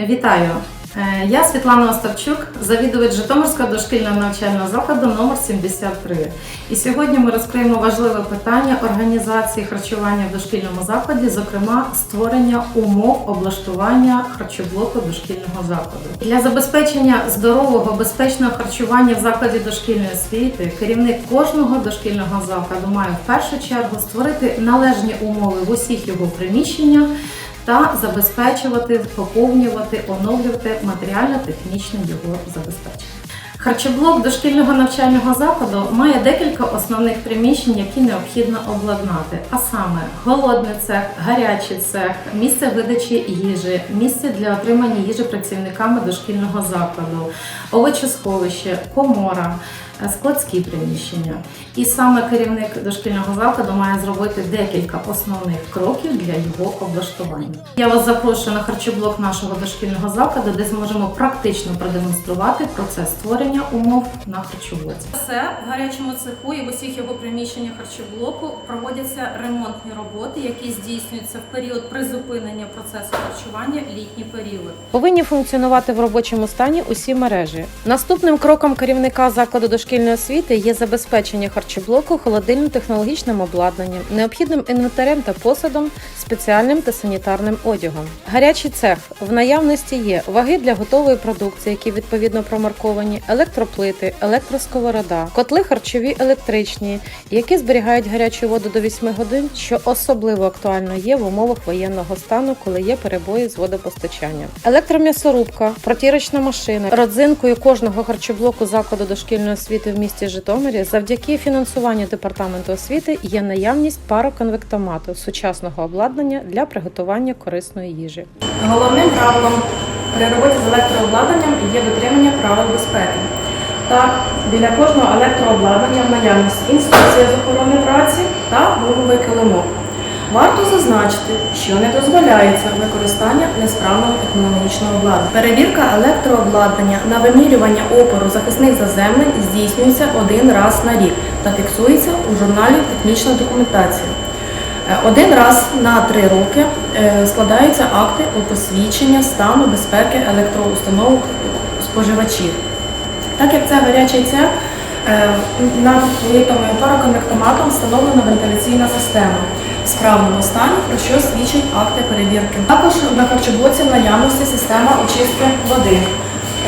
Вітаю! Е, Я Світлана Остапчук, завідувач Житомирського дошкільного навчального закладу номер 73. І сьогодні ми розкриємо важливе питання організації харчування в дошкільному закладі, зокрема створення умов облаштування харчоблоку дошкільного закладу. Для забезпечення здорового, безпечного харчування в закладі дошкільної освіти керівник кожного дошкільного закладу має в першу чергу створити належні умови в усіх його приміщеннях та забезпечувати, поповнювати, оновлювати матеріально-технічне його забезпечення. Харчоблок дошкільного навчального закладу має декілька основних приміщень, які необхідно обладнати, а саме голодний цех, гарячий цех, місце видачі їжі, місце для отримання їжі працівниками дошкільного закладу, овочесховище, комора, складські приміщення. І саме керівник дошкільного закладу має зробити декілька основних кроків для його облаштування. Я вас запрошую на харчоблок нашого дошкільного закладу, де зможемо практично продемонструвати процес створення умов на харчоблоці. Все в гарячому цеху і в усіх його приміщеннях харчоблоку проводяться ремонтні роботи, які здійснюються в період призупинення процесу харчування літній період. Повинні функціонувати в робочому стані усі мережі. Наступним кроком керівника закладу дошкільної освіти є забезпечення харчоблоку холодильним технологічним обладнанням, необхідним інвентарем та посадом, спеціальним та санітарним одягом. Гарячий цех в наявності є ваги для готової продукції, які відповідно промарковані, електроплити, електросковорода, котли харчові електричні, які зберігають гарячу воду до 8 годин, що особливо актуально є в умовах воєнного стану, коли є перебої з водопостачанням. Електром'ясорубка, протірочна машина, родзинкою кожного харчоблоку закладу дошкільної освіти в місті Житомирі завдяки фінансуванню департаменту освіти є наявність пароконвектомату сучасного обладнання для приготування корисної їжі. Головним правилом при роботі з електрообладнанням є дотримання правил безпеки. Так, біля кожного електрообладнання в наявності інструкція з охорони праці та гумовий килимок. Варто зазначити, що не дозволяється використання несправного технологічного обладнання. Перевірка електрообладнання на вимірювання опору захисних заземлень здійснюється один раз на рік та фіксується у журналі Технічна документація. Е, Один раз на три роки е, складаються акти у посвідчення стану безпеки електроустановок споживачів. Так як це гарячий цех, е, над плитами пароконвектоматом встановлена вентиляційна система справному стані, про що свідчать акти перевірки. Також на харчоблоці наявності система очистки води,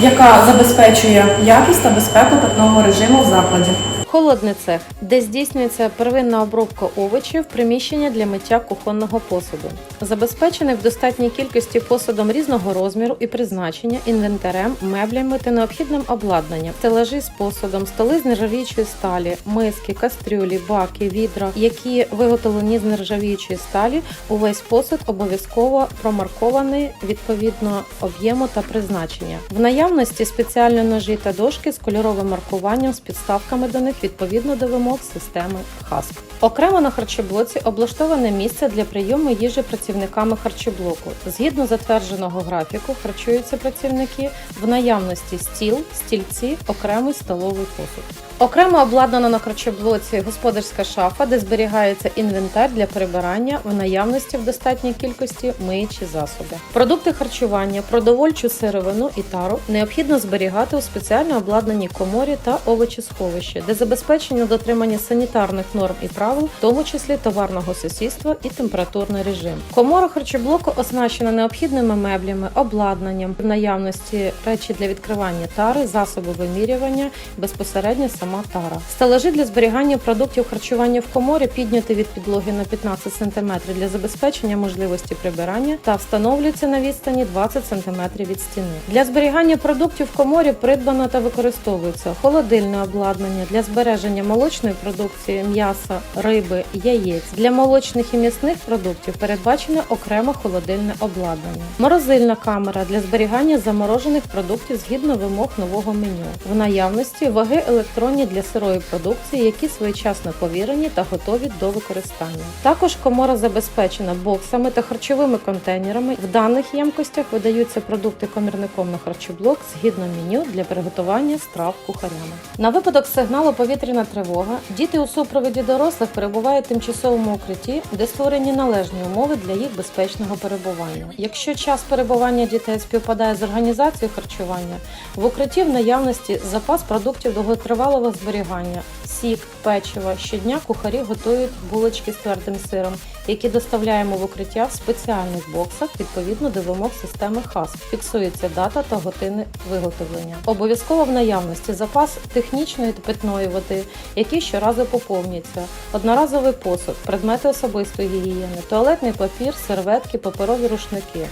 яка забезпечує якість та безпеку питного режиму в закладі. Холодний цех, де здійснюється первинна обробка овочів, приміщення для миття кухонного посуду, забезпечений в достатній кількості посудом різного розміру і призначення, інвентарем, меблями та необхідним обладнанням, стелажі з посудом, столи з нержавіючої сталі, миски, кастрюлі, баки, відра, які виготовлені з нержавіючої сталі. Увесь посуд обов'язково промаркований відповідно об'єму та призначення. В наявності спеціальні ножі та дошки з кольоровим маркуванням з підставками до них відповідно до вимог системи ХАСК. Окремо на харчоблоці облаштоване місце для прийому їжі працівниками харчоблоку. Згідно затвердженого графіку, харчуються працівники в наявності стіл, стільці, окремий столовий посуд. Окремо обладнана на харчоблоці господарська шафа, де зберігається інвентар для прибирання в наявності в достатній кількості миючі засоби. Продукти харчування, продовольчу сировину і тару необхідно зберігати у спеціально обладнаній коморі та овочесховищі, де забезпечено дотримання санітарних норм і правил, в тому числі товарного сусідства і температурний режим. Комора харчоблоку оснащена необхідними меблями, обладнанням, в наявності речі для відкривання тари, засоби вимірювання, безпосередньо сама тара. Стелажі для зберігання продуктів харчування в коморі підняти від підлоги на 15 см для забезпечення можливості прибирання та встановлюються на відстані 20 см від стіни. Для зберігання продуктів в коморі придбано та використовується холодильне обладнання для збереження молочної продукції, м'яса, риби, яєць. Для молочних і м'ясних продуктів передбачене окреме холодильне обладнання. Морозильна камера для зберігання заморожених продуктів згідно вимог нового меню. В наявності ваги електронні для сирої продукції, які своєчасно повірені та готові до використання. Також комора забезпечена боксами та харчовими контейнерами. В даних ємкостях видаються продукти комірником на харчоблок згідно меню для приготування страв кухарями. На випадок сигналу повітряна тривога, діти у супроводі дорослих перебувають в тимчасовому укритті, де створені належні умови для їх безпечного перебування. Якщо час перебування дітей співпадає з організацією харчування, в укритті в наявності запас продуктів довготривалого зберігання, сік, печиво. Щодня кухарі готують булочки з твердим сиром, які доставляємо в укриття в спеціальних боксах відповідно до вимог системи ХАС. Фіксується дата та години виготовлення. Обов'язково в наявності запас технічної та питної води, які щоразу поповнюються, одноразовий посуд, предмети особистої гігієни, туалетний папір, серветки, паперові рушники.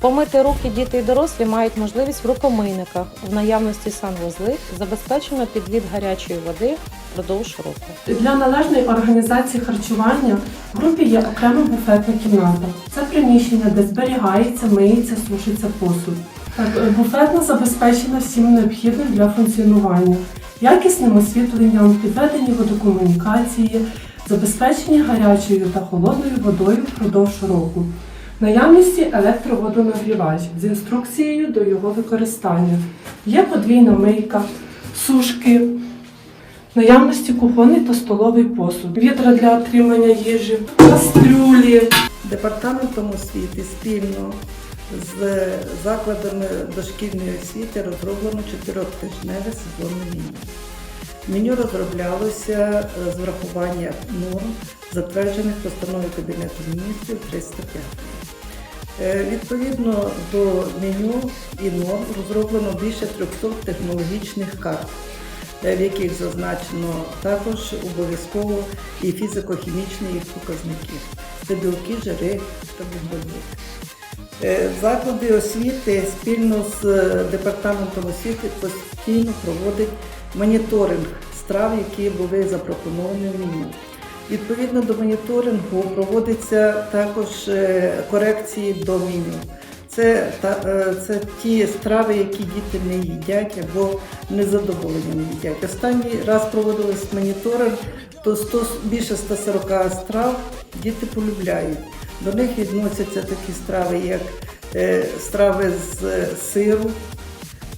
Помити руки діти і дорослі мають можливість в рукомийниках. В наявності санвузли забезпечено підвід гарячої води впродовж року. Для належної організації харчування в групі є окрема буфетна кімната. Це приміщення, де зберігається, миється, сушиться посуд. Так, буфетна забезпечена всім необхідним для функціонування, якісним освітленням, підведені водокомунікації, забезпечені гарячою та холодною водою впродовж року. Наявності електроводонагрівач з інструкцією до його використання. Є подвійна мийка, сушки, наявності кухонний та столовий посуд, відра для отримання їжі, кастрюлі. Департаментом освіти спільно з закладами дошкільної освіти розроблено чотирьохтижневе сезонне меню. Меню розроблялося е, з врахування норм, затверджених постановою Кабінету міністрів 305. Е, Відповідно до меню і норм розроблено більше 300 технологічних карт, е, в яких зазначено також обов'язково і фізико-хімічні їх показники, це білки, жири та вуглеводи. Е, Заклади освіти спільно з е, департаментом освіти постійно проводить моніторинг страв, які були запропоновані в меню. Відповідно до моніторингу проводиться також е, корекції до меню. Це, та, це ті страви, які діти не їдять або незадоволення не їдять. Останній раз проводилось моніторинг, то 100, більше 140 страв діти полюбляють. До них відносяться такі страви, як е, страви з е, сиру,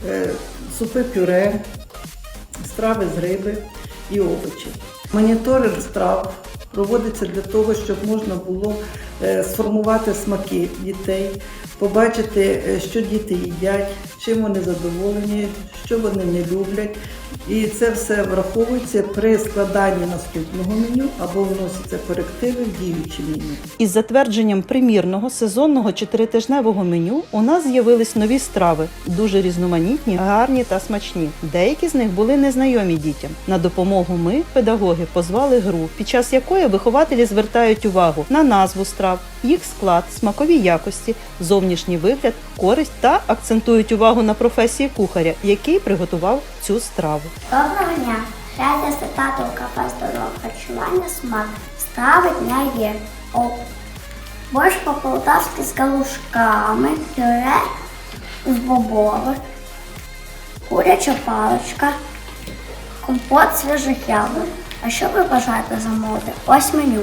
е, супи пюре, страви з риби і овочі. Моніторинг страв проводиться для того, щоб можна було сформувати смаки дітей, побачити, що діти їдять, чим вони задоволені, що вони не люблять. І це все враховується при складанні наступного меню або вносяться корективи в діюче меню. Із затвердженням примірного сезонного чотиритижневого меню у нас з'явились нові страви, дуже різноманітні, гарні та смачні. Деякі з них були незнайомі дітям. На допомогу ми, педагоги, позвали гру, під час якої вихователі звертають увагу на назву страв, їх склад, смакові якості, зовнішній вигляд, користь та акцентують увагу на професії кухаря, який приготував цю страву. Доброго дня! Рада стати у кафе здорового харчування смак. Страви дня є. О, борщ по-полтавськи з галушками, пюре з бобових, куряча паличка, компот свіжих яблук. А що ви бажаєте замовити? Ось меню.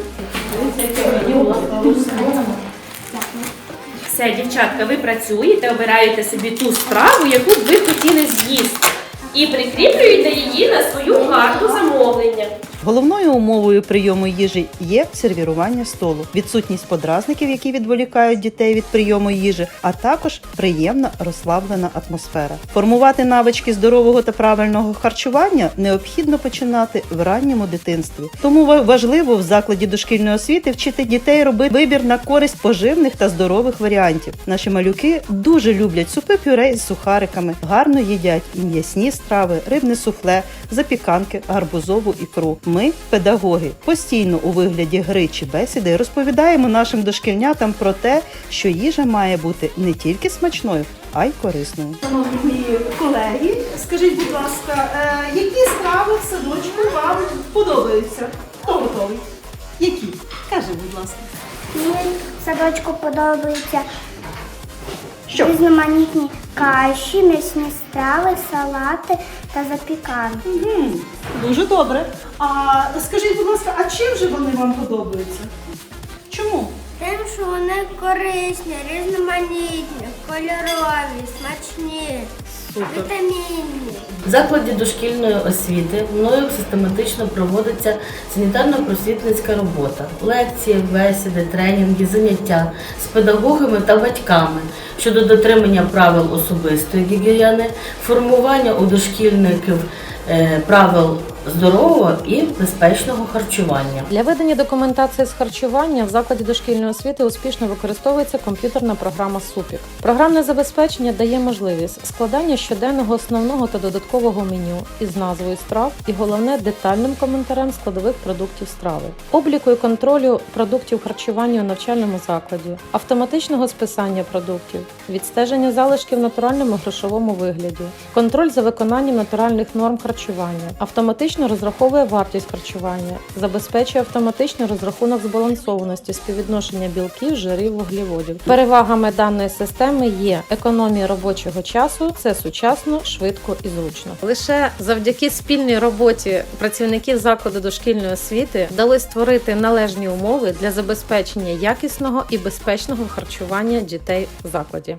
Все, дівчатка, ви працюєте, обираєте собі ту страву, яку ви хотіли з'їсти. І прикріплюєте її на свою карту замовлення. Головною умовою прийому їжі є сервірування столу, відсутність подразників, які відволікають дітей від прийому їжі, а також приємна розслаблена атмосфера. Формувати навички здорового та правильного харчування необхідно починати в ранньому дитинстві. Тому важливо в закладі дошкільної освіти вчити дітей робити вибір на користь поживних та здорових варіантів. Наші малюки дуже люблять супи пюре з сухариками, гарно їдять і м'ясні страви, рибне суфле, запіканки, гарбузову ікру. Ми, педагоги, постійно у вигляді гри чи бесіди розповідаємо нашим дошкільнятам про те, що їжа має бути не тільки смачною, а й корисною. Шановні мої колеги, скажіть, будь ласка, е, які страви в садочку вам подобаються? Хто готовий? Які? Кажи, будь ласка. Мені в садочку подобаються Що? різноманітні каші, м'ясні страви, салати та запіканки. Угу. Дуже добре. А скажіть, будь ласка, а чим же вони вам подобаються? Чому? Тим, що вони корисні, різноманітні, кольорові, смачні, В закладі дошкільної освіти мною систематично проводиться санітарно-просвітницька робота, лекції, бесіди, тренінги, заняття з педагогами та батьками щодо дотримання правил особистої гігієни, формування у дошкільників е, правил здорового і безпечного харчування. Для ведення документації з харчування в закладі дошкільної освіти успішно використовується комп'ютерна програма СУПІК. Програмне забезпечення дає можливість складання щоденного основного та додаткового меню із назвою страв і головне детальним коментарем складових продуктів страви, обліку і контролю продуктів харчування у навчальному закладі, автоматичного списання продуктів, відстеження залишків в натуральному грошовому вигляді, контроль за виконанням натуральних норм харчування, автоматично розраховує вартість харчування, забезпечує автоматичний розрахунок збалансованості співвідношення білків, жирів, вуглеводів. Перевагами даної системи є економія робочого часу, це сучасно, швидко і зручно. Лише завдяки спільній роботі працівників закладу дошкільної освіти вдалося створити належні умови для забезпечення якісного і безпечного харчування дітей в закладі.